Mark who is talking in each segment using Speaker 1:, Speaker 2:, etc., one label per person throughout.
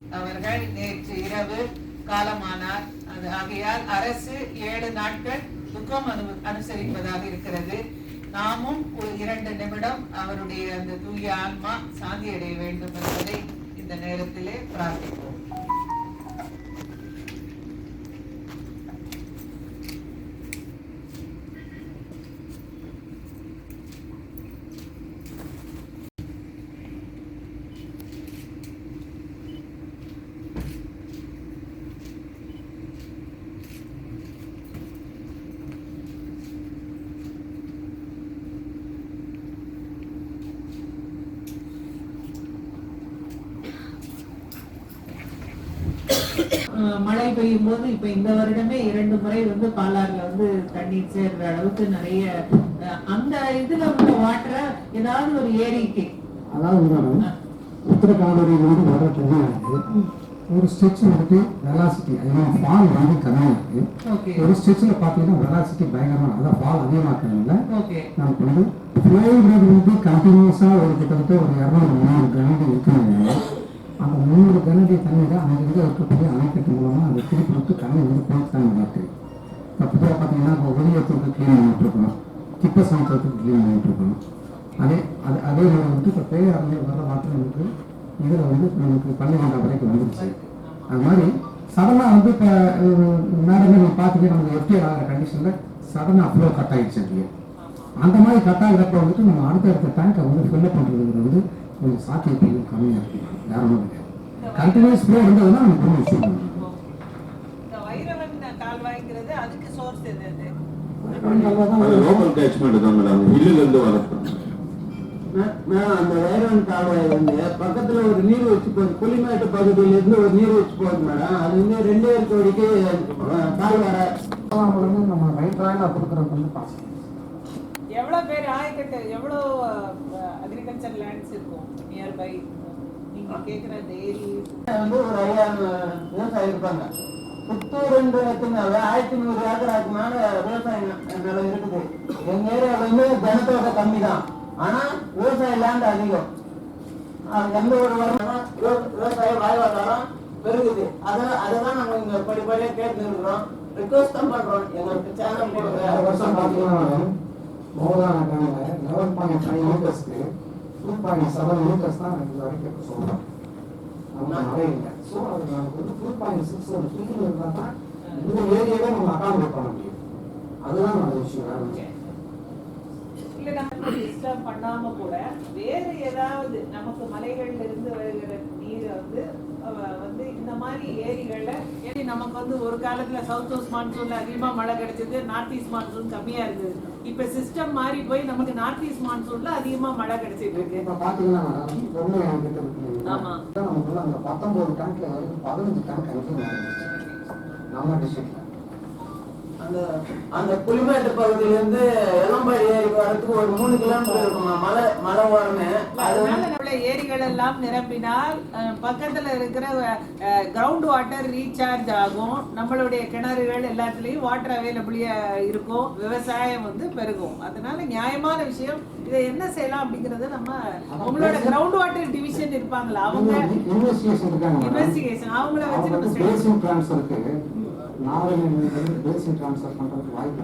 Speaker 1: அவர்கள் நேற்று இரவு காலமானார். அது ஆகையால் அரசு ஏழு நாட்கள் துக்கம் அனு அனுசரிப்பதாக இருக்கிறது. நாமும் ஒரு இரண்டு நிமிடம் அவருடைய அந்த தூய ஆன்மா சாந்தி அடைய வேண்டும் என்பதை இந்த நேரத்திலே பிரார்த்திப்போம். மழை பெய்யும் போது இப்ப இந்த வருடமே இரண்டு முறை வந்து பாலாறுல வந்து தண்ணீர் சேர்ற அளவுக்கு நிறைய அந்த இதுல உள்ள வாட்டரை ஏதாவது ஒரு ஏரிக்கு.
Speaker 2: அதாவது மேடம் உத்தரகாவேரியிலிருந்து வர தண்ணி ஒரு ஸ்ட்ரெச் வந்துட்டு வெலாசிட்டி அதாவது ஃபால் வந்து கம்மியாக இருக்கு.
Speaker 1: ஓகே.
Speaker 2: ஒரு ஸ்ட்ரெச்சில் பார்த்தீங்கன்னா வெலாசிட்டி பயங்கரமாக அதாவது ஃபால் அதிகமாக்குறதுனால
Speaker 1: ஓகே.
Speaker 2: நமக்கு வந்து ஃப்ளோங்கிறது வந்து கண்டினியூஸாக ஒரு கிட்டத்தட்ட ஒரு இரநூறு முந்நூறு கனடி இருக்கணுங்க அந்த முந்நூறு கனடி தண்ணி தான் இருக்கக்கூடிய அணைக்கட்டு மூலமாக அந்த திருப்பூருக்கு விட்டு வந்து போய் தான் இருக்கு இப்போ பார்த்தீங்கன்னா இப்போ வெளியேற்றத்துக்கு க்ளீன் பண்ணிட்டு இருக்கணும். திப்ப சமுத்திரத்துக்கு க்ளீன் பண்ணிட்டு இருக்கணும். அதே அது அதே மாதிரி வந்து இப்போ பேயாரில் வர வாட்டர் வந்து இதில் வந்து நமக்கு பள்ளிகொண்டா வரைக்கும் வந்துருச்சு. அது மாதிரி சடனாக வந்து இப்போ மேடமே நம்ம பார்த்துட்டு நமக்கு எஃப்டி ஆகிற கண்டிஷனில் சடனாக அவ்வளோ கட் ஆகிடுச்சு அப்படியே. அந்த மாதிரி கட் ஆகிறப்ப வந்துட்டு நம்ம அடுத்த அடுத்த டேங்கை வந்து ஃபில்லப் பண்ணுறதுங்கிறது வந்து கொஞ்சம் சாத்தியப்பீடு கம்மியாக இருக்குது வேற ஒன்றும் கிடையாது. கண்டினியூஸ் ஃப்ளோ இருந்ததுன்னா நமக்கு
Speaker 1: இந்த வைரவன் கால்வாய்ங்கிறது அதுக்கு சோர்ஸ் எது அது?
Speaker 3: லோக்கல் தான் மேடம் ஹில்லுல இருந்து வரது
Speaker 4: மேடம் அந்த வைரவன் கால்வாய் வந்து பக்கத்துல ஒரு நீர் வச்சு போகுது. புலிமேட்டு பகுதியில இருந்து ஒரு நீர் வச்சு போகுது மேடம் அது வந்து ரெண்டு கோடிக்கு
Speaker 2: வந்து நம்ம ரைட் ராயில் வந்து பாசிட்டிவ்
Speaker 1: எவ்வளவு பேர் ஆயக்கட்டு எவ்வளவு அக்ரிகல்ச்சர் லேண்ட்ஸ் இருக்கும்? நியர்பை
Speaker 4: வந்து ஒரு விவசாயி இருப்பாங்க. புத்தூர்ன்ற எத்தனால ஆயிரத்தி நூறு ஏக்கராக்கு மேல விவசாய நி- நிலம் இருக்குது. எங்க ஏரியால வந்து ஜனத்தொகை கம்மி தான் ஆனா விவசாய லேண்ட் அதிகம். அது எந்த ஒரு விவசாய பெருகுது. அதை அதை தான் நாங்க இங்க படிப்படியா கேட்டு இருக்கிறோம் ரிக்வஸ்ட் தான் பண்றோம். எங்களுக்கு சேனல்
Speaker 2: வேறு வருஷம் பார்த்தீங்கன்னா மோதான டைமில் லெவன் பாயிண்ட் ஃபைவ் மீட்டர்ஸ்க்கு டூ பாயிண்ட் செவன் மீட்டர்ஸ் தான் இது வரைக்கும் சொல்கிறோம் நம்ம நிறைய இல்லை. ஸோ அது நமக்கு வந்து டூ பாயிண்ட் சிக்ஸ் ஒரு ஃபீல் இருந்தால் தான் இந்த ஏரியாவே நம்ம அகாமடேட் பண்ண முடியும். அதுதான் நல்ல விஷயம். வேறு
Speaker 1: நம்ம டிஸ்டர்ப் பண்ணாம கூட வேற ஏதாவது நமக்கு மலைகள்ல இருந்து வருகிற நீரை வந்து வந்து இந்த மாதிரி ஏரிகள்ல ஏரி நமக்கு வந்து ஒரு காலத்துல சவுத் வெஸ்ட் மான்சூன்ல அதிகமா மழை கிடைச்சது நார்த் ஈஸ்ட் மான்சூன் கம்மியா இருந்தது. இப்ப சிஸ்டம் மாறி போய் நமக்கு நார்த் ஈஸ்ட் மான்சூன்ல அதிகமா மழை கிடைச்சிட்டு இருக்கு.
Speaker 2: இப்போ பார்த்தீங்கன்னா மேடம் ஒன்று என்கிட்ட இருக்கு
Speaker 1: ஆமா.
Speaker 2: நமக்குள்ள அந்த பத்தொம்போது டேங்க்ல வரைக்கும் பதினஞ்சு டேங்க் நம்ம டிஸ்ட்ரிக்ட்ல
Speaker 4: அந்த அந்த புலிமேட்டு பகுதியில இருந்து எலம்பாடி ஏரிக்கு வரதுக்கு ஒரு மூணு கிலோமீட்டர் இருக்குமா? மலை மலை ஓரமே. அது
Speaker 1: ஏரிகள் எல்லாம் நிரம்பினால் பக்கத்துல இருக்கிற கிரவுண்ட் வாட்டர் ரீசார்ஜ் ஆகும். நம்மளுடைய கிணறுகள் எல்லாத்துலயும் வாட்டர் அவைலபிளியா இருக்கும். விவசாயம் வந்து பெருகும். அதனால நியாயமான விஷயம் இதை என்ன செய்யலாம் அப்படிங்கறது நம்ம உங்களோட கிரவுண்ட் வாட்டர் டிவிஷன் இருப்பாங்களா? அவங்க
Speaker 2: இன்வெஸ்டிகேஷன்
Speaker 1: அவங்கள வச்சு நம்ம
Speaker 2: ட்ரான்ஸ்ஃபருக்கு பேசிக் ட்ரான்ஸ்ஃபர் பண்ணுறதுக்கு வாய்ப்பு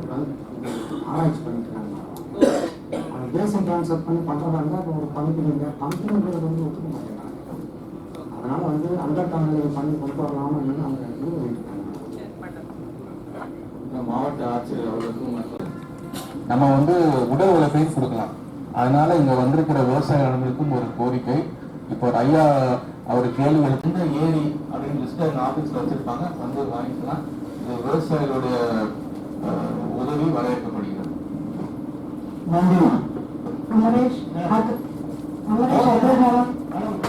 Speaker 2: ஆராய்ச்சி பண்ணிட்டு அந்த பேசிக் ட்ரான்ஸ்ஃபர் பண்ணி பண்ணுறதா இருந்தால் இப்போ ஒரு பங்குங்க பங்குங்கிறது வந்து ஒத்துக்க மாட்டேங்கிறாங்க. அதனால வந்து அண்டர் டனல் பண்ணி கொண்டு வரலாமா என்னன்னு அவங்க.
Speaker 5: மாவட்ட ஆட்சியர் அவர்களுக்கும் நம்ம வந்து உடல் உழைப்பையும் கொடுக்கலாம். அதனால இங்க வந்திருக்கிற விவசாயிகளுக்கும் ஒரு கோரிக்கை. இப்போ ஒரு ஐயா அவர் கேள்வி இந்த ஏரி அப்படின்னு லிஸ்ட் எங்க ஆபீஸ்ல வச்சிருப்பாங்க. வந்து வாங்கிக்கலாம். இது விவசாயிகளுடைய உதவி வரவேற்கப்படுகிறது
Speaker 4: நன்றி.
Speaker 2: அமரேஷ் அது அமரேஷ் அக்ரஹாரம்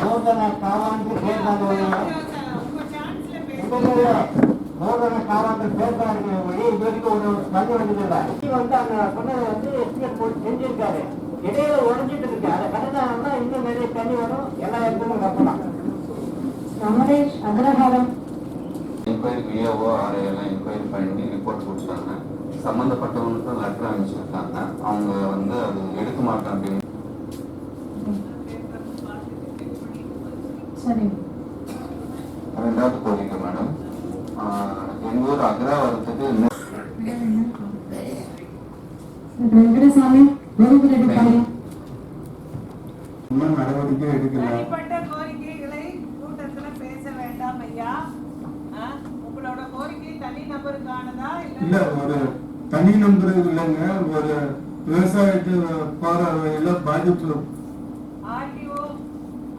Speaker 4: நூதன காவாண்டு பேர்தாங்க
Speaker 1: உங்க சான்ஸ்ல பேசுங்க.
Speaker 4: நூதன காவாண்டு பேர்தாங்க வழி இது வரைக்கும் ஒரு வந்து வந்ததில்லை வந்து அந்த சொன்னதை வந்து எஸ்டிஎஃப் போட்டு செஞ்சிருக்காரு இடையில உடஞ்சிட்டு இருக்கு அதை கட்டினாங்கன்னா இன்னும் நிறைய தண்ணி வரும் எல்லா இடத்துக்கும் கட்டலாம்
Speaker 2: Amaresh Agraharam
Speaker 5: enquiry VAO RI எல்லாம் என்கொயரி பண்ணி ரிப்போர்ட் கொடுத்தாங்க சம்மந்தப்பட்டவங்களுக்கு லெட்டர் அனுப்பிச்சிருக்காங்க அவங்க வந்து அது எடுக்க மாட்டேன் அப்படின்னு
Speaker 2: சரி
Speaker 5: ரெண்டாவது கோரிக்கை மேடம் ஆஹ் எங்க ஊர் அக்ராவரத்துக்கு இன்னும்
Speaker 6: வெங்கடசாமி கோவிந்தரெட்டிப்பாளையம்
Speaker 3: இன்னும் நடவடிக்கை எடுக்கல.
Speaker 1: தனிப்பட்ட கோரிக்கைகளை கூட்டத்துல பேச வேண்டாம் ஐயா. ஆ? உங்களோட கோரிக்கை தனி நபருக்கானதா
Speaker 3: இல்ல? ஒரு தனி நம்பர் இல்லைங்க ஒரு விவசாயத்து பார்வையில பாதிப்பு
Speaker 1: ஆர்டிஓ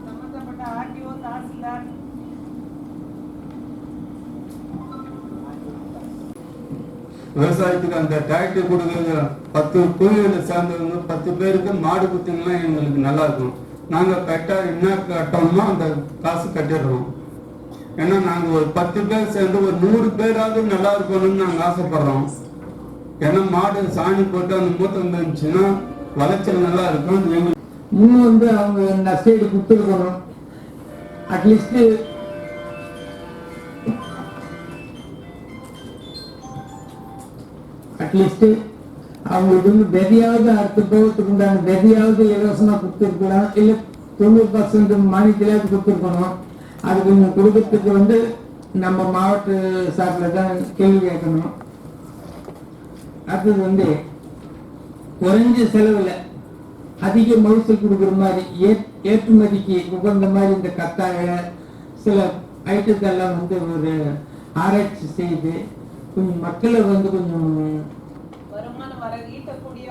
Speaker 1: சம்பந்தப்பட்ட ஆர்டிஓ தாசில்தார்.
Speaker 7: விவசாயத்துக்கு அந்த டிராக்டர் கொடுக்குறது பத்து கோயில சேர்ந்தவங்க பத்து பேருக்கு மாடு குத்திங்கன்னா எங்களுக்கு நல்லா இருக்கும். நாங்கள் கட்டா என்ன கட்டணுமோ அந்த காசு கட்டிடுறோம். ஏன்னா நாங்கள் ஒரு பத்து பேர் சேர்ந்து ஒரு நூறு பேராவது நல்லா இருக்கணும்னு நாங்கள் ஆசைப்படுறோம். ஏன்னா மாடு சாணி போட்டு அந்த மூத்தம் இருந்துச்சுன்னா வளர்ச்சல் நல்லா இருக்கும். எங்களுக்கு
Speaker 8: இன்னும் வந்து அவங்க நஷ்டீடு கொடுத்துருக்கணும். அட்லீஸ்ட் அட்லீஸ்ட் அவங்களுக்கு வந்து விதையாவது அடுத்த போகிறதுக்கு உண்டான விதையாவது இலவசமாக கொடுத்துருக்கலாம் இல்லை தொண்ணூறு பர்சன்ட் மானியத்திலேயாவது கொடுத்துருக்கணும். அதுக்கு கொஞ்சம் கொடுக்கறதுக்கு வந்து நம்ம மாவட்ட சார்பில் தான் கேள்வி கேட்கணும். அடுத்தது வந்து குறைஞ்ச செலவில் அதிக மகசூல் கொடுக்குற மாதிரி ஏ ஏற்றுமதிக்கு உகந்த மாதிரி இந்த கத்தாழை சில ஐட்டத்தெல்லாம் வந்து ஒரு ஆராய்ச்சி செய்து கொஞ்சம் மக்களை வந்து கொஞ்சம்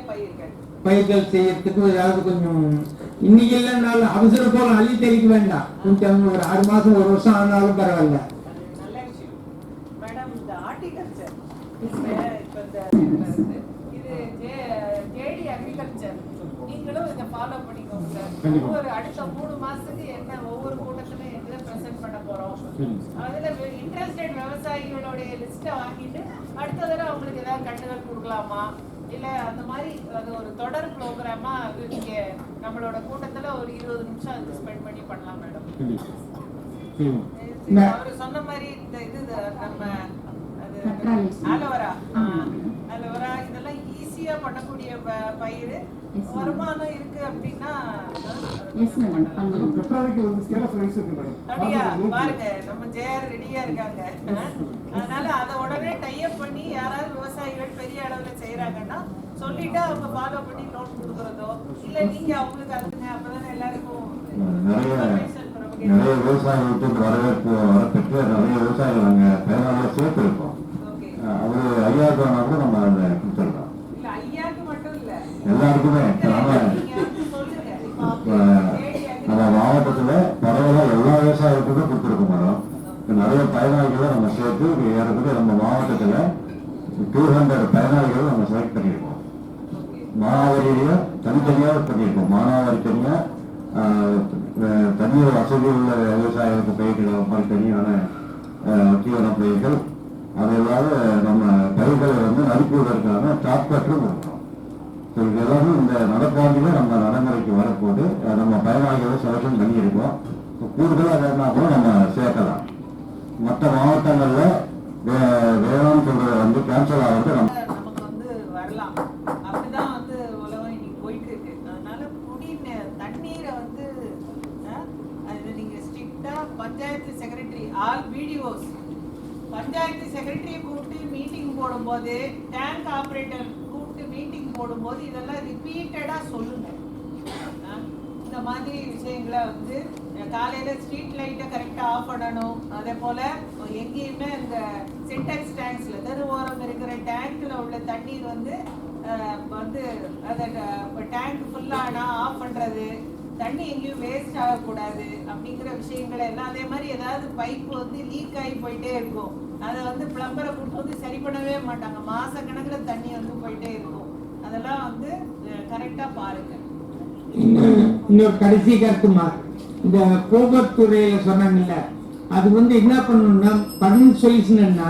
Speaker 1: பயிர்கள்.
Speaker 8: பயிர்கள் செய்யறதுக்கு ஏதாவது கொஞ்சம் இன்னைக்கு இல்லைனாலும் அவசர போல அள்ளி தெளிக்க வேண்டாம். கொஞ்சம் ஒரு ஆறு மாசம் ஒரு வருஷம் ஆனாலும் பரவாயில்ல.
Speaker 1: நீங்களும் இதை ஃபாலோ பண்ணிக்கோங்க சார். ஒவ்வொரு அடுத்த மூணு மாசத்துக்கு என்ன ஒவ்வொரு கூட்டத்திலும் எங்களை ப்ரெசென்ட் பண்ண போறோம்? அதுல விவசாயிகளுடைய லிஸ்ட்டை வாங்கிட்டு அடுத்த தடவை அவங்களுக்கு ஏதாவது கட்டுகள் கொடுக்கலாமா? இல்ல அந்த மாதிரி அது ஒரு தொடர் ப்ரோக்ராமா அது நீங்க நம்மளோட கூட்டத்துல ஒரு இருபது நிமிஷம் அதுக்கு ஸ்பெண்ட் பண்ணி பண்ணலாம் மேடம். அவரு சொன்ன மாதிரி இந்த இது நம்ம அது. ஆலோவேரா ஆலோவேரா இதெல்லாம் ஈஸியா பண்ணக்கூடிய பயிர் வருமானம் இருக்கு அப்படின்னா
Speaker 6: எஸ் மேடம் பண்ணுவோம்
Speaker 1: அப்படியா? பாருங்க நம்ம ஜெயர் ரெடியா இருக்காங்க. அதனால அதை உடனே டைப் பண்ணி யாராவது விவசாயிகள் பெரிய அளவுல செய்யறாங்கன்னா சொல்லிட்டு அவங்க ஃபாலோ பண்ணி லோன் கொடுக்கறதோ இல்ல நீங்க அவங்களுக்கு அதுங்க அப்பதான் எல்லாருக்கும்
Speaker 3: நிறைய விவசாயிகளுக்கு வரவேற்பு வரப்பெற்று நிறைய விவசாயிகள் அங்க பேரால சேர்த்து இருக்கோம்
Speaker 1: ஓகே
Speaker 3: அவரு வேணா கூட நம்ம அதை கொடுத்துடலாம்
Speaker 1: இல்ல ஐயாக்கு மட்டும் இல்ல
Speaker 3: எல்லாருக்குமே நம்ம
Speaker 1: நீங்க இப்போ
Speaker 3: நம்ம மாவட்டத்துல பரவாயில்ல எல்லா விவசாயிகளுக்குமே கொடுத்துருக்கோம் மேடம். நிறைய பயனாளிகளை நம்ம சேர்த்து இப்ப நம்ம மாவட்டத்துல டூ ஹண்ட்ரட் பயனாளிகளை நம்ம செலக்ட் பண்ணியிருக்கோம். மானாவாரியிலேயே தனித்தனியாக பண்ணியிருக்கோம். மானாவாரி தனியா தனியார் வசதி உள்ள விவசாயிகளுக்கு பயிர்கள் மாதிரி தனியான தீவன பயிர்கள் அது இல்லாத நம்ம பயிர்களை வந்து நறுக்குவதற்கான கட்டும் இருக்கும் ஸோ இதெல்லாம் இந்த நடப்பாண்டில நம்ம நடைமுறைக்கு வரப்போது நம்ம பயனாளிகளை செலக்ஷன் பண்ணியிருக்கோம். ஸோ கூடுதலாக வேணா கூட நம்ம சேர்க்கலாம். மற்ற மாவட்டங்களில் வேளாண் சொல்றதை வந்து கேன்சல் ஆகிறது நம்ம
Speaker 1: நமக்கு வந்து வரலாம். வந்து இன்னைக்கு தண்ணீரை வந்து panchayat secretary all BDOs panchayat செக்ரட்டரியை கூப்பிட்டு மீட்டிங் போடும்போது டேங்க் ஆபரேட்டர் போடும்போது இதெல்லாம் ரிப்பீட்டடாக சொல்லுங்க. இந்த மாதிரி விஷயங்களை வந்து காலையில் ஸ்ட்ரீட் லைட்டை கரெக்டாக ஆஃப் பண்ணணும். அதே போல் எங்கேயுமே இந்த சின்டெக்ஸ் டேங்க்ஸில் தெருவோரம் இருக்கிற டேங்க்கில் உள்ள தண்ணீர் வந்து வந்து அதை டேங்க் ஃபுல்லானா ஆஃப் பண்ணுறது தண்ணி எங்கேயும் வேஸ்ட் ஆகக்கூடாது அப்படிங்கிற விஷயங்களை எல்லாம் அதே மாதிரி ஏதாவது பைப் வந்து லீக் ஆகி போயிட்டே இருக்கும். அதை வந்து பிளம்பரை கூட்டு வந்து சரி பண்ணவே மாட்டாங்க. மாத கணக்குல தண்ணி வந்து போயிட்டே இருக்கும். அதெல்லாம் வந்து கரெக்டா பாருங்க.
Speaker 8: இன்னொரு இன்னொரு கடைசி கருத்துமா இந்த போகத் துறையில சொன்னாங்கல்ல அது வந்து என்ன பண்ணணும்னா பலன் சொல்யூஷன்னா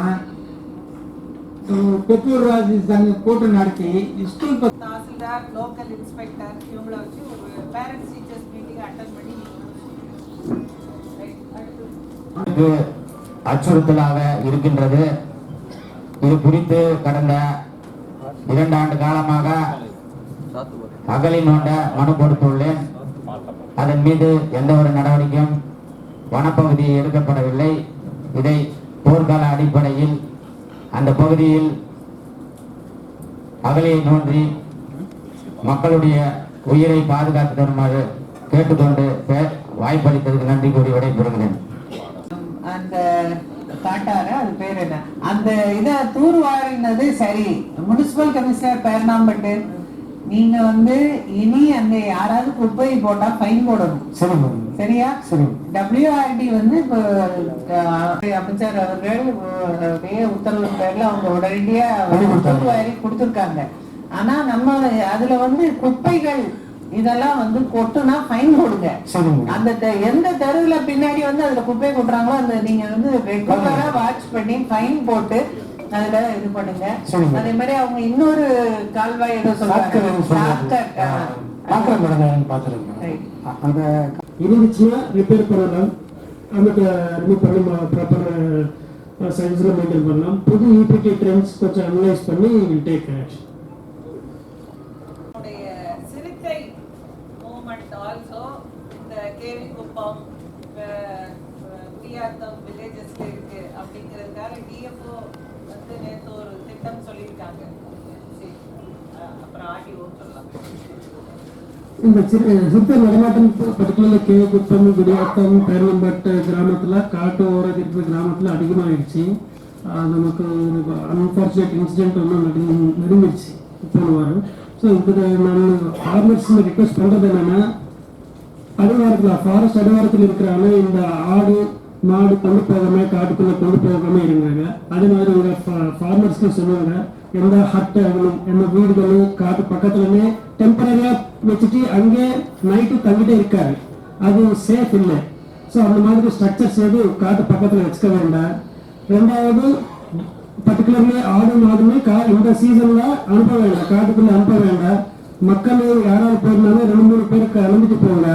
Speaker 8: பெற்றோர் ராசி சங்க கூட்டம் நடத்தி ஸ்கூல்
Speaker 1: தாசில்தார் லோக்கல் இன்ஸ்பெக்டர் இவங்கள வச்சு ஒரு பேரண்ட்ஸ் டீச்சர்ஸ் மீட்டிங் அட்டன் பண்ணி
Speaker 9: அச்சுறுத்தலாக இருக்கின்றது. இது குறித்து கடந்த இரண்டு ஆண்டு காலமாக அகலி நோண்ட மனு கொடுத்துள்ளேன். அதன் மீது எந்த ஒரு நடவடிக்கையும் வனப்பகுதி எடுக்கப்படவில்லை. இதை போர்க்கால அடிப்படையில் அந்த பகுதியில் அகலியை நோன்றி மக்களுடைய உயிரை பாதுகாத்து தருமாறு கேட்டுக்கொண்டு பே- வாய்ப்பளித்ததுக்கு நன்றி கூறி விடைபெறுகிறேன்.
Speaker 1: காட்டார அது பேர் என்ன? அந்த இத தூர்வாரினது சரி. முனிசிபல் கமிஷனர் பேர்னாம்பட்டு நீங்க வந்து இனி அந்த யாராவது குப்பை போட்டா ஃபைன் போடணும். சரியா?
Speaker 10: சரி.
Speaker 1: டபிள்யூஆர்டி வந்து இப்போ அமைச்சர். அவர்கள் உத்தரவு பேர்ல அவங்க உடனடியா. தூர்வாரி கொடுத்துருக்காங்க. ஆனா நம்ம அதுல வந்து குப்பைகள் இதெல்லாம் வந்து கொட்டுனா ஃபைன் போடுங்க. அந்த எந்த தெருவுல பின்னாடி வந்து அதுல குப்பை கொட்டுறாங்களோ அந்த நீங்க வந்து ரெகுலரா வாட்ச் பண்ணி ஃபைன் போட்டு அதுல இது பண்ணுங்க. அதே மாதிரி அவங்க இன்னொரு கால்வாய் ஏதோ சொல்றாங்க.
Speaker 10: அந்த இருந்துச்சுன்னா ரிப்பேர் பண்ணலாம். அந்த ரிமூவ் பண்ணி ப்ராப்பர் சைஸில் மெயின்டைன் பண்ணலாம். புது இபிடி ட்ரெண்ட்ஸ் கொஞ்சம் அனலைஸ் பண்ணி டேக் ஆக்ஷன்
Speaker 1: நம்முடைய சிறுத்தை மூமெண்ட் ஆல்சோ இந்த கேவி குப்பம் குடியாத்தம் வில்லேஜஸ்ல இருக்கு அப்படிங்கிறதுக்காக டிஎஃப்ஓ வந்து நேற்று ஒரு திட்டம் சொல்லியிருக்காங்க சரி, அஹ் அப்புறம் ஆர்டிஓ சொல்லலாம்
Speaker 10: இந்த சிறு நடமாட்டம் பர்டிகுலர் கேக்குப்பம் குடியாத்தம் பேரலம்பட்டு கிராமத்தில் காட்டு ஓரம் இருக்கிற கிராமத்தில் அதிகமாகிடுச்சு நமக்கு ஒரு அன்ஃபார்ச்சுனேட் இன்சிடென்ட் ஒன்று நடி நடுங்கிடுச்சு போன வாரம். ஸோ இதுக்கு நான் ஃபார்மர்ஸ் ரிக்வெஸ்ட் பண்ணுறது என்னென்னா அடிவாரத்தில் ஃபாரஸ்ட் அடிவாரத்தில் இருக்கிறாங்க இந்த ஆடு மாடு கொண்டு போகாம காட்டுக்குள்ள கொண்டு போகாம இருந்தாங்க அதே மாதிரி உங்க ஃபார்மர்ஸ்க்கு சொல்லுவாங்க எந்த ஹட் என்ன வீடுகளும் காட்டு பக்கத்துலமே டெம்பரரியா வச்சுட்டு அங்கே நைட்டு தங்கிட்டே இருக்காரு அது சேஃப் இல்லை ஸோ அந்த மாதிரி ஸ்ட்ரக்சர்ஸ் எதுவும் காட்டு பக்கத்தில் வச்சுக்க வேண்டாம் ரெண்டாவது பர்டிகுலர்லி ஆடு மாடுமே கா இந்த சீசனில் அனுப்ப வேண்டாம் காட்டுக்குள்ளே அனுப்ப வேண்டாம் மக்கள் யாராவது போயிருந்தாலும் ரெண்டு மூணு பேருக்கு அனுப்பிட்டு போங்க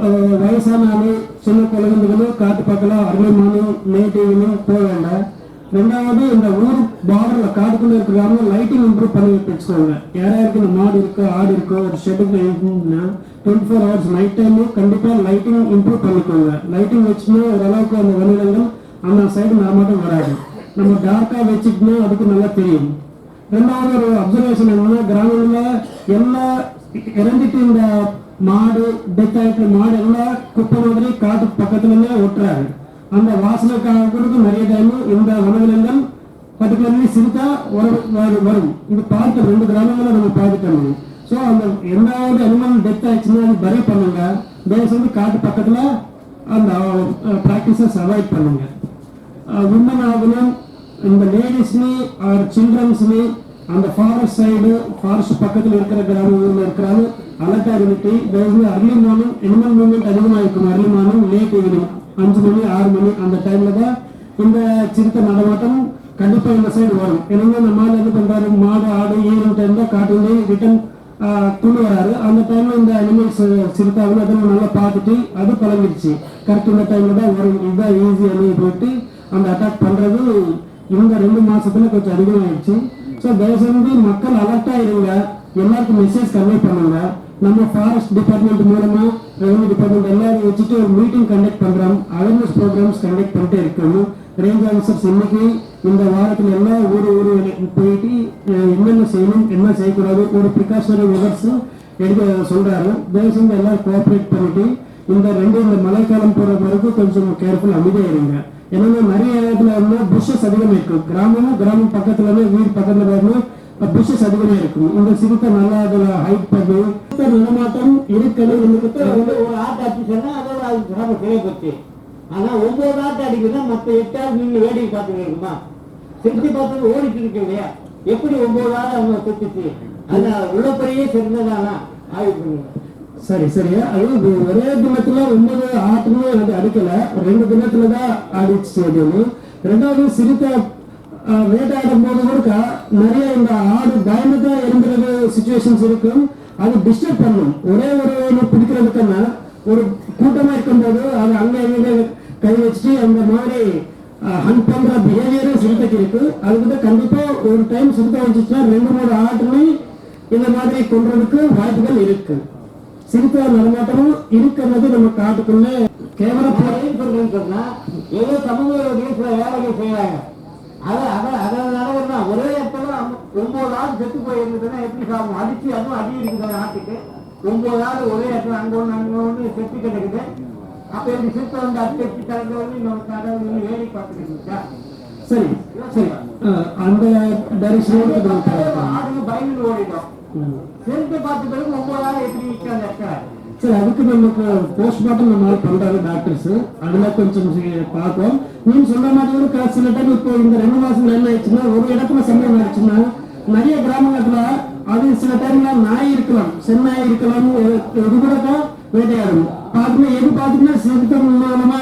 Speaker 10: அஹ் வயசான ஆளு சின்ன குழந்தைகளும் காட்டு பக்கம் அருமைமானும் நேட்டிவ்னும் போக வேண்டாம் ரெண்டாவது இந்த ஊர் பார்டர்ல காட்டுக்குள்ள இருக்கிறாங்க லைட்டிங் இம்ப்ரூவ் பண்ணி வச்சுக்கோங்க யாராருக்கு இந்த மாடு இருக்கோ ஆடு இருக்கோ ஒரு ஷெட்டுக்கு இருக்குன்னா டுவெண்ட்டி ஃபோர் ஹவர்ஸ் நைட் டைமும் கண்டிப்பா லைட்டிங் இம்ப்ரூவ் பண்ணிக்கோங்க. லைட்டிங் வச்சுன்னா ஓரளவுக்கு அந்த வணிகங்கள் அந்த சைடு நடமாட்டம் வராது. நம்ம டார்க்கா வச்சுக்கணும் அதுக்கு நல்லா தெரியும். ரெண்டாவது ஒரு அப்சர்வேஷன் என்னன்னா கிராமங்கள்ல எல்லா இறந்துட்டு இந்த மாடு டெத் ஆயிட்டு மாடு எல்லாம் குப்பை மாதிரி காட்டு பக்கத்துலயே ஒட்டுறாரு அந்த வாசனைக்காக நிறைய டைம் இந்த உணவிலங்கள் பர்டிகுலர்லி சிறுத்தா வரும் வரும் வரும். இது பார்க்க ரெண்டு கிராமங்களை நம்ம பார்த்துட்டோம் ஸோ அந்த எந்தாவது அனிமல் டெத் ஆயிடுச்சுன்னா அது பண்ணுங்க. தோஸ் வந்து காட்டு பக்கத்தில் அந்த ப்ராக்டிசஸ் அவாய்ட் பண்ணுங்க. விமன் ஆகணும். இந்த லேடிஸ்னி ஆர் சில்ட்ரன்ஸ்னி அந்த ஃபாரஸ்ட் சைடு ஃபாரஸ்ட் பக்கத்தில் இருக்கிற கிராமங்களில் இருக்கிறாங்க. அலர்ட்டாக இருந்துட்டு அர்லி மார்னிங் அனிமல் மூவ்மெண்ட் அதிகமாக இருக்கும் அர்லி மார்னிங் லேட் ஈவினிங் அஞ்சு மணி ஆறு மணி அந்த டைம்ல தான் இந்த சிறுத்தை நடமாட்டம் கண்டிப்பா இந்த சைடு வரும். ஏன்னா இந்த மாடு என்ன பண்றாரு மாடு ஆடு ஈரம் டைமில் தான் காட்டுல ரிட்டன் கொண்டு வராரு அந்த டைம்ல இந்த அனிமல்ஸ் சிறுத்தாவில் அதை நல்லா பார்த்துட்டு அது பழகிடுச்சு. கரெக்ட் இந்த டைம்ல தான் வரும். இதுதான் ஈஸி அணி போயிட்டு அந்த அட்டாக் பண்றது இந்த ரெண்டு மாசத்துல கொஞ்சம் அதிகமாயிடுச்சு ஸோ தயவுசெய்து மக்கள் அலர்ட்டா இருங்க. எல்லாருக்கும் மெசேஜ் கன்வே பண்ணுங்க. நம்ம ஃபாரஸ்ட் டிபார்ட்மெண்ட் மூலமா ரெவன்யூ டிபார்ட்மெண்ட் எல்லாரும் வச்சுட்டு ஒரு மீட்டிங் கண்டக்ட் பண்றோம். அவேர்னஸ் ப்ரோக்ராம்ஸ் கண்டக்ட் பண்ணிட்டே இருக்கணும் ரேஞ்ச் ஆஃபீஸர்ஸ் இன்னைக்கு இந்த வாரத்துல எல்லாம் ஒரு ஒரு போயிட்டு என்னென்ன செய்யணும் என்ன செய்யக்கூடாது ஒரு ப்ரிகாஷனரி மெதர்ஸ் எடுக்க சொல்றாரு. தயவு செஞ்சு எல்லாரும் கோஆப்ரேட் பண்ணிட்டு இந்த ரெண்டு இந்த மழைக்காலம் போற வரைக்கும் கொஞ்சம் கேர்ஃபுல் அமைதியா இருங்க. ஏன்னா நிறைய இடத்துல வந்து புஷஸ் அதிகமா இருக்கும் கிராமமும் கிராமம் பக்கத்துல இருந்து வீடு பக்கத்துல வரணும் புஷஸ் அதிகமா இருக்கும். இந்த சிறுத்தை நல்லா அதுல ஹைட் பண்ணி சிறுத்தை நடமாட்டம் இருக்கணும்
Speaker 4: வந்து ஒரு ஆட்டு அடிச்சுன்னா அதோட அது சிறப்பு கிளை பற்றி ஆனா ஒன்பது ஆட்டு அடிக்குதுன்னா மத்த எட்டு ஆள் நீங்க வேடிக்கை பார்த்துட்டு இருக்குமா? திருப்பி பார்த்து ஓடிட்டு இருக்கு இல்லையா? எப்படி ஒன்பது ஆள் அவங்க குத்துச்சு அது உள்ளபடியே சிறந்ததானா ஆய்வு பண்ணுங்க.
Speaker 10: சரி சரி. அது இது ஒரே தினத்துல ஒன்பது ஆட்டுமே அது அடிக்கல. ரெண்டு தினத்துல தான் ஆடிச்சு ஒண்ணு. ரெண்டாவது சிறுத்தை வேட்டையாடும் போது கூட நிறைய இந்த ஆடு பயந்துட்டா இருந்துறது சுச்சுவேஷன்ஸ் இருக்கும். அது டிஸ்டர்ப் பண்ணும். ஒரே ஒரு ஒண்ணு பிடிக்கிறதுக்குன்னா ஒரு கூட்டமா இருக்கும்போது அது அங்க இங்க கை வச்சுட்டு அந்த மாதிரி ஹண்ட் பண்ற பிஹேவியரும் சிறுத்தைக்கு இருக்கு. அதுக்கிட்ட கண்டிப்பா ஒரு டைம் சிறுத்தை வச்சுச்சுன்னா ரெண்டு மூணு ஆட்டுமே இந்த மாதிரி கொள்றதுக்கு வாய்ப்புகள் இருக்கு. சிறுத்தை நடமாட்டமும் இருக்கிறது நம்ம காட்டுக்குள்ள. கேமரா
Speaker 4: ஏன் சொல்றேன்னு சொன்னா ஏதோ சமூக வேலைகள் செய்யறாங்க அதை அதை அதை நடக்கிறதா ஒரே இடத்துல ஒன்பது நாள் செத்து போயிருந்ததுன்னா எப்படி சாகும் அடிச்சு அதுவும் அடி இருக்குது நாட்டுக்கு ஒன்பது நாள் ஒரே இடத்துல அங்க ஒண்ணு அங்க ஒண்ணு செத்து கிடக்குது. அப்ப எப்படி சிறுத்தை வந்து அது செத்து கிடந்து வந்து இன்னொரு கடவுள் வந்து வேலை இருந்துச்சா
Speaker 10: சரி சரி. அந்த டைரக்ஷன்
Speaker 4: ஆடுங்க பயந்து ஓடிட்டோம் சிறுத்தை பார்த்த பிறகு ஒன்பது நாள் எப்படி நிற்க அந்த இடத்துல
Speaker 10: சரி அதுக்கு நமக்கு போஸ்ட்மார்ட்டம் நம்மளால பண்றாரு டாக்டர்ஸ் அதுல கொஞ்சம் பார்ப்போம். நீங்க சொல்ற மாதிரி ஒரு சில டைம் இப்போ இந்த ரெண்டு மாசம் என்ன ஆயிடுச்சுன்னா ஒரு இடத்துல சம்பளம் ஆயிடுச்சுன்னா நிறைய கிராமங்கள்ல அது சில டைம்ல நாய் இருக்கலாம் சென்னாய் இருக்கலாம் இது கூட தான் வேட்டையாடும். பாத்தீங்கன்னா எது பாத்தீங்கன்னா சிறுத்தம் மூலமா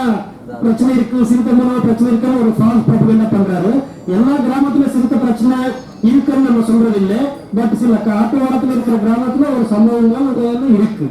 Speaker 10: பிரச்சனை இருக்கு சிறுத்தை மூலமா பிரச்சனை இருக்கு ஒரு ஃபால்ஸ் ப்ராபகண்டா பண்றாரு? எல்லா கிராமத்துல சிறுத்தை பிரச்சனை இருக்குன்னு நம்ம சொல்றது இல்லை பட் சில காட்டு வாரத்துல இருக்கிற கிராமத்துல ஒரு சம்பவங்கள் இருக்கு.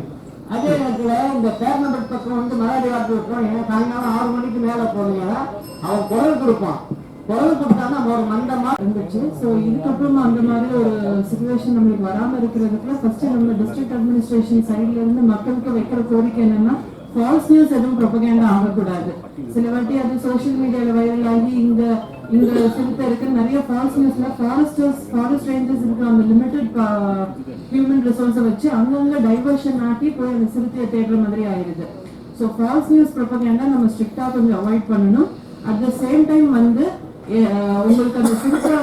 Speaker 4: அதே நேரத்துல இந்த பேர்னபட் பக்கம் வந்து மராடி வார்த்தை விட்டுறோம் ஏன்னா சாயங்காலம் ஆறு மணிக்கு மேல போனீங்கன்னா அவன் குரல் கொடுப்பான். குரல் கொடுத்தான்னா ஒரு மந்தமா
Speaker 11: இருந்துச்சு. ஸோ இதுக்கப்புறம் அந்த மாதிரி ஒரு சுச்சுவேஷன் நம்மளுக்கு வராம இருக்கிறதுக்குள்ள ஃபர்ஸ்ட் நம்ம டிஸ்ட்ரிக்ட் அட்மினிஸ்ட்ரேஷன் சைட்ல இருந்து மக்களுக்கு வைக்கிற கோரிக்கை என்னன்னா ஃபால்ஸ் நியூஸ் எதுவும் ப்ரொபகேண்டா ஆகக்கூடாது. சில வாட்டி அது சோஷியல் மீடியால வைரல் ஆகி இந்த இந்த சிறுத்தை இருக்கு நிறைய ஃபால்ஸ்னஸ்ல ஃபாரஸ்டர்ஸ் ஃபாரஸ்ட் ரேஞ்சர்ஸ் இருக்கிற அந்த லிமிடெட் ஹியூமன் ரிசோர்ஸை வச்சு அங்கங்க டைவர்ஷன் ஆட்டி போய் அந்த சிறுத்தையை தேடுற மாதிரி ஆயிருது. ஸோ ஃபால்ஸ் நியூஸ் ப்ரொபகேண்டா நம்ம ஸ்ட்ரிக்டா கொஞ்சம் அவாய்ட் பண்ணணும். அட் த சேம் டைம் வந்து உங்களுக்கு அந்த சிறுத்தை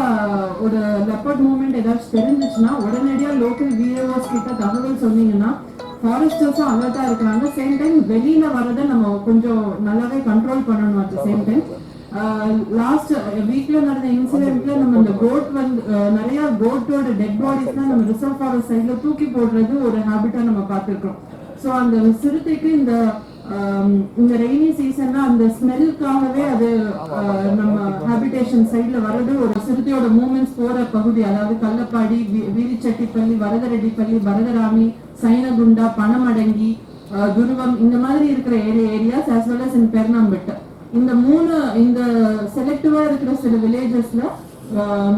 Speaker 11: ஒரு லெப்பர்ட் மூவ்மெண்ட் ஏதாச்சும் தெரிஞ்சிச்சுன்னா உடனடியா லோக்கல் விஏஓஸ் கிட்ட தகவல் சொன்னீங்கன்னா ஃபாரஸ்டர்ஸும் அலர்ட்டாக இருக்கிறாங்க. சேம் டைம் வெளியில வரதை நம்ம கொஞ்சம் நல்லாவே கண்ட்ரோல் பண்ணணும் at the same time last வீக்ல நடந்த இன்சிடென்ட்ல நம்ம இந்த கோட் வந்து நிறைய கோட்டோட டெட் பாடிஸ் தான் நம்ம ரிசர்வ் ஃபாரஸ்ட் சைட்ல தூக்கி போடுறது ஒரு ஹேபிட்டா நம்ம பார்த்துருக்கோம் சோ அந்த சிறுத்தைக்கு இந்த இந்த ரெய்னி சீசன்ல அந்த ஸ்மெல்லுக்காகவே அது நம்ம ஹாபிடேஷன் சைட்ல வர்றது ஒரு சிறுத்தையோட மூமெண்ட்ஸ் போற பகுதி. அதாவது கள்ளப்பாடி வீ- வீரிச்செட்டிப்பள்ளி வரதரெட்டிப்பள்ளி வரதராமி சைனகுண்டா பணமடங்கி துருவம் இந்த மாதிரி இருக்கிற area areas as well as in Pernambut. இந்த மூணு இந்த செலக்டிவா இருக்கிற சில வில்லேஜஸ்ல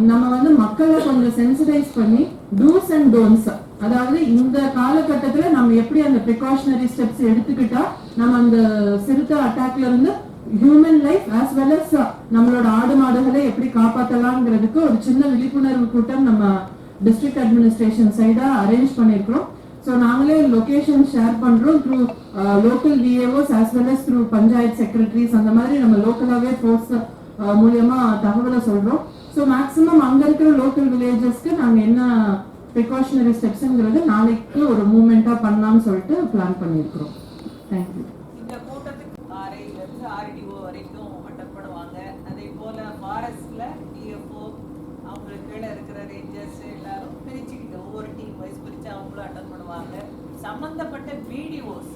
Speaker 11: நம்ம வந்து மக்களை கொஞ்சம் சென்சிடைஸ் பண்ணி டூஸ் அண்ட் டோன்ஸ் அதாவது இந்த காலகட்டத்துல நம்ம எப்படி அந்த ப்ரிகாஷனரி ஸ்டெப்ஸ் எடுத்துக்கிட்டா நம்ம அந்த சிறுத்தை அட்டாக்ல இருந்து human life as well as நம்மளோட ஆடு மாடுகளை எப்படி காப்பாத்தலாம்ங்கிறதுக்கு ஒரு சின்ன விழிப்புணர்வு கூட்டம் நம்ம டிஸ்ட்ரிக்ட் அட்மினிஸ்ட்ரேஷன் சைடா அரேஞ்ச் பண்ணிருக்கிறோம் ஸோ நாங்களே லொக்கேஷன் ஷேர் பண்ணுறோம் through local VAOs as well as through panchayat secretaries அந்த மாதிரி நம்ம லோக்கலாகவே ஃபோர்ஸ் uh, மூலியமாக தகவலை சொல்கிறோம் ஸோ மேக்ஸிமம் அங்கே இருக்கிற லோக்கல் வில்லேஜஸ்க்கு நாங்கள் என்ன ப்ரிகாஷனரி ஸ்டெப்ஸுங்கிறது நாளைக்கு ஒரு மூமெண்ட்டாக பண்ணலாம்னு சொல்லிட்டு பிளான் பண்ணியிருக்கிறோம். தேங்க்யூ
Speaker 12: இந்த கூட்டத்துக்கு ஆர்ஐல இருந்து ஆர்டிஓ வரைக்கும் அட்டன் பண்ணுவாங்க அதே போல ஃபாரஸ்ட்ல டிஎஃப்ஓ அவங்களுக்கு கீழே இருக்கிற ரேஞ்சர்ஸ் எல்லாரும் பிரிச்சுக்கிட்டு ஒவ்வொரு டீம் வைஸ் பிரிச்சு அவங்களும் அட்டன் பண்ணுவாங்க சம்பந்தப்பட்ட வீடியோஸ்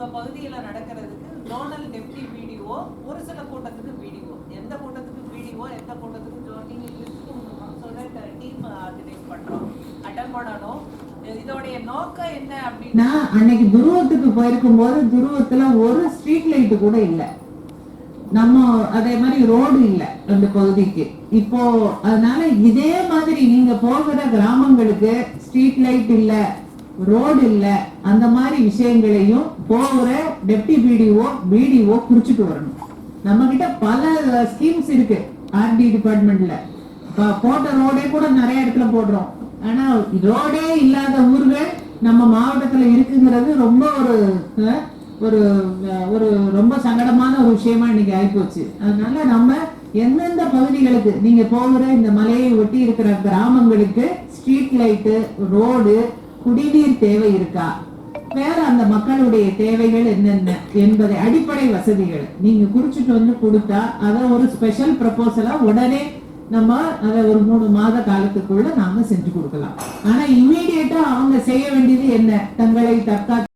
Speaker 12: உங்க பகுதியில நடக்கிறதுக்கு ஜோனல் டெப்டி வீடியோ ஒரு சில கூட்டத்துக்கு வீடியோ எந்த கூட்டத்துக்கு வீடியோ எந்த கூட்டத்துக்கு ஜோனிங் லிஸ்ட் கொடுக்கணும் டீம் ஆர்கனைஸ் பண்றோம். அட்டன் பண்ணணும். இதோடைய நோக்கம் என்ன அப்படின்னா
Speaker 1: அன்னைக்கு துருவத்துக்கு போயிருக்கும் போது துருவத்துல ஒரு ஸ்ட்ரீட் லைட் கூட இல்ல. நம்ம அதே மாதிரி ரோடு இல்ல அந்த பகுதிக்கு. இப்போ அதனால இதே மாதிரி நீங்க போகிற கிராமங்களுக்கு ஸ்ட்ரீட் லைட் இல்ல. ரோடு இல்ல அந்த மாதிரி விஷயங்களையும் போகிற டெப்டி பிடிஓ பிடிஓ குறிச்சிட்டு வரணும். நம்ம கிட்ட பல ஸ்கீம்ஸ் இருக்கு ஆர்டி டிபார்ட்மெண்ட்ல போட்ட ரோடே கூட நிறைய இடத்துல போடுறோம். ஆனா ரோடே இல்லாத ஊர்கள் நம்ம மாவட்டத்துல இருக்குங்கிறது ரொம்ப ஒரு ஒரு ஒரு ரொம்ப சங்கடமான ஒரு விஷயமா இன்னைக்கு ஆயிப்போச்சு. அதனால நம்ம எந்தெந்த பகுதிகளுக்கு நீங்க போகிற இந்த மலையை ஒட்டி இருக்கிற கிராமங்களுக்கு ஸ்ட்ரீட் லைட்டு ரோடு குடிநீர் தேவை இருக்கா? வேற அந்த மக்களுடைய தேவைகள் என்னென்ன என்பதை அடிப்படை வசதிகள் நீங்க குறிச்சிட்டு வந்து கொடுத்தா அதை ஒரு ஸ்பெஷல் ப்ரப்போசலா உடனே நம்ம அதை ஒரு மூணு மாத காலத்துக்குள்ள நாம செஞ்சு கொடுக்கலாம். ஆனா இம்மீடியட்டா அவங்க செய்ய வேண்டியது என்ன? தங்களை தற்காத்து